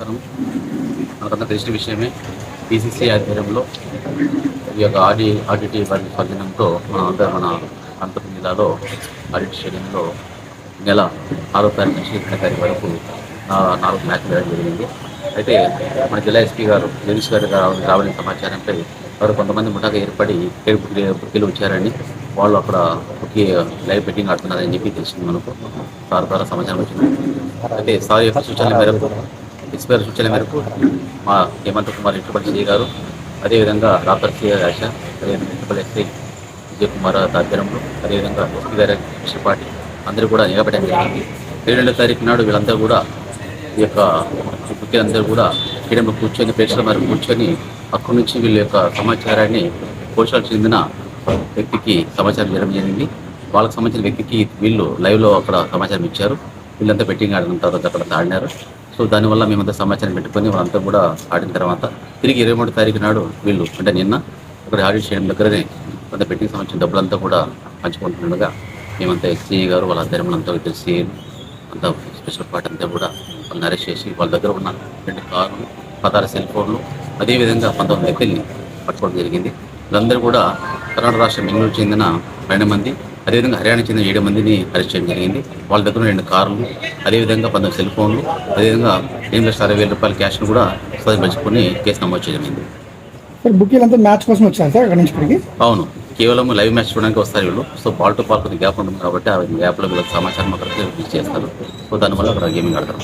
నమస్కారం. మనకంతా తెలిసిన విషయమే పిసిసి ఆధ్వర్యంలో ఈ యొక్క ఆడి ఆడిటీ వారి స్వాధీనంతో మన అందరూ మన అనంతపురం జిల్లాలో ఆడిట్ స్టేడియంలో నెల ఆరో తారీఖు నుంచి ఎనిమిదో తారీఖు వరకు నాలుగు మ్యాచ్లు వేయడం జరిగింది. అయితే మన జిల్లా ఎస్పీ గారు జగదీష్ గారు రావ- రావడం సమాచారంపై వారు కొంతమంది ముఠాగా ఏర్పడి ఏడు బుక్కీలు వచ్చారని వాళ్ళు అక్కడ బుక్కి లైవ్ బెట్టింగ్ ఆడుతున్నారని చెప్పి తెలిసింది మనకు. సార్ ద్వారా సమాచారం వచ్చింది. అయితే సార్ యొక్క సూచనల మేరకు ఇన్స్పైర్ గారి సూచనల మేరకు మా హేమంత్ కుమార్ ఇంటిపల్లి శ్రీ గారు అదేవిధంగా డాక్టర్ సిఐ ఆశ అదేవిధంగా ఎస్ఐ విజయ్ కుమార్ ఆధ్వర్యంలో అదేవిధంగా ఎస్పీ గారి కృష్ణపాటి అందరూ కూడా నిలబడడం జరిగింది. ఏడో తారీఖు నాడు వీళ్ళందరూ కూడా ఈ యొక్క ముఖ్యులందరూ కూడా స్టేడియంలో కూర్చొని ప్రేక్షకుల మేరకు కూర్చొని అక్కడి నుంచి వీళ్ళ యొక్క సమాచారాన్ని పోషాలు చెందిన వ్యక్తికి సమాచారం ఇవ్వడం జరిగింది. వాళ్ళకి సంబంధించిన వ్యక్తికి వీళ్ళు లైవ్లో అక్కడ సమాచారం ఇచ్చారు. వీళ్ళంతా బెట్టింగ్ ఆడిన తర్వాత అక్కడ ఆడినారు. సో దానివల్ల మేమంతా సమాచారం పెట్టుకొని వాళ్ళంతా కూడా ఆడిన తర్వాత తిరిగి ఇరవై మూడు తారీఖు నాడు వీళ్ళు అంటే నిన్న అక్కడ ఆడిట్ చేయడం దగ్గరనే కొంత బెట్టింగ్ సంబంధించిన డబ్బులంతా కూడా పంచుకుంటుండగా మేమంతా ఎస్సీ గారు వాళ్ళ ధర్మలంతా తెలిసి అంతా స్పెషల్ పార్ట్ అంతా కూడా వాళ్ళని అరెస్ట్ చేసి వాళ్ళ దగ్గర ఉన్న రెండు కార్లు పదహారు సెల్ ఫోన్లు అదేవిధంగా పంతొమ్మిది వ్యక్తుల్ని పట్టుకోవడం జరిగింది. వీళ్ళందరూ కూడా కర్ణాటక రాష్ట్రం బెంగళూరు చెందిన రెండు మంది అదేవిధంగా హర్యానా చెందిన ఏడు మందిని అరెస్ట్ చేయడం జరిగింది. వాళ్ళ దగ్గర రెండు కార్లు అదేవిధంగా పంతొమ్మిది సెల్ ఫోన్లు అదేవిధంగా ఎనిమిది లక్షల అరవై వేల రూపాయల క్యాష్ను కూడా స్వాధీనపరుచుకొని కేసు నమోదు చేయడం జరిగింది. సార్ బుకీలు అంతా మ్యాచ్ కోసం వచ్చారు సార్ అక్కడ నుంచి అవును. కేవలం లైవ్ మ్యాచ్ చూడడానికి వస్తారు వీళ్ళు. సో బాల్ టు బాల్ కొద్దిగా గ్యాప్ ఉంటుంది కాబట్టి ఆ గ్యాప్లో వీళ్ళకి సమాచారం అక్కడ చేస్తారు. సో దానివల్ల అక్కడ గేమింగ్ ఆడతారు.